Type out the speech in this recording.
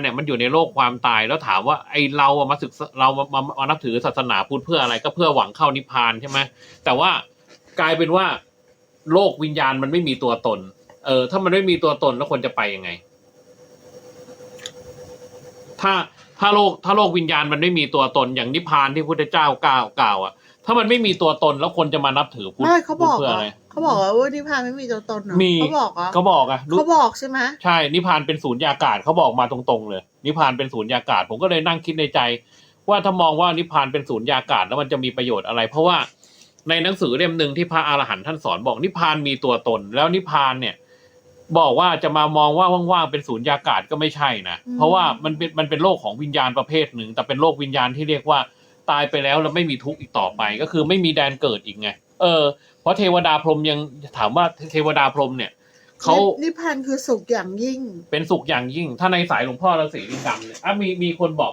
เนี่ยมันอยู่ในโลกความตายแล้วถามว่าไอเราอะมาศึกเรามามามานับถือศาสนาพุทธเพื่ออะไร ก็เพื่อหวังเข้านิพพานใช่ไหมแต่ว่ากลายเป็นว่า โลกวิญญาณมันไม่มีตัวตน เออ ถ้ามันไม่มีตัวตนแล้วคนจะไปยังไง ถ้า ถ้าโลกถ้าโลกวิญญาณมันไม่มีตัวตนอย่างนิพพานที่พุทธเจ้ากล่าวกล่าวอะถ้ามันไม่มีตัวตนแล้วคนจะมานับถือพุทธไม่เขาบอกพุทธเพื่อเหรอะไรอเขาบอกว่านิพพานไม่มีตัวตนเหรอมีเขาบอกเหรอเขาบอกอะรู้เขาบอกใช่ไหมใช่นิพพานเป็นศูนย์ยากาศเขาบอกมาตรงๆเลย นิพพานเป็นศูนย์ยากาศ ผมก็เลยนั่งคิดในใจ ว่าถ้ามองว่านิพพานเป็นศูนย์ยากาศแล้วมันจะมีประโยชน์อะไร เพราะว่าในหนังสือเล่มหนึ่งที่พระอรหันต์ท่านสอนบอกนิพพานมีตัวตน แล้วนิพพานเนี่ย บอกว่าจะมามองว่าว่างๆเป็นศูนย์ยากาศก็ไม่ใช่นะเพราะว่ามันเป็นมันเป็นโลกของวิญญาณประเภทหนึ่ง แต่เป็นโลกวิญญาณที่เรียกว่าตายไปแล้วแล้วไม่มีทุกข์อีกต่อไป ก็คือไม่มีแดนเกิดอีกไง เออ เพราะเทวดาพรหมยังถามว่าเทวดาพรหมเนี่ยเขานิพพานคือสุขอย่างยิ่ง เป็นสุขอย่างยิ่ง ถ้าในสายหลวงพ่อฤาษีลิงดำเนี่ยอะมีมีคนบอก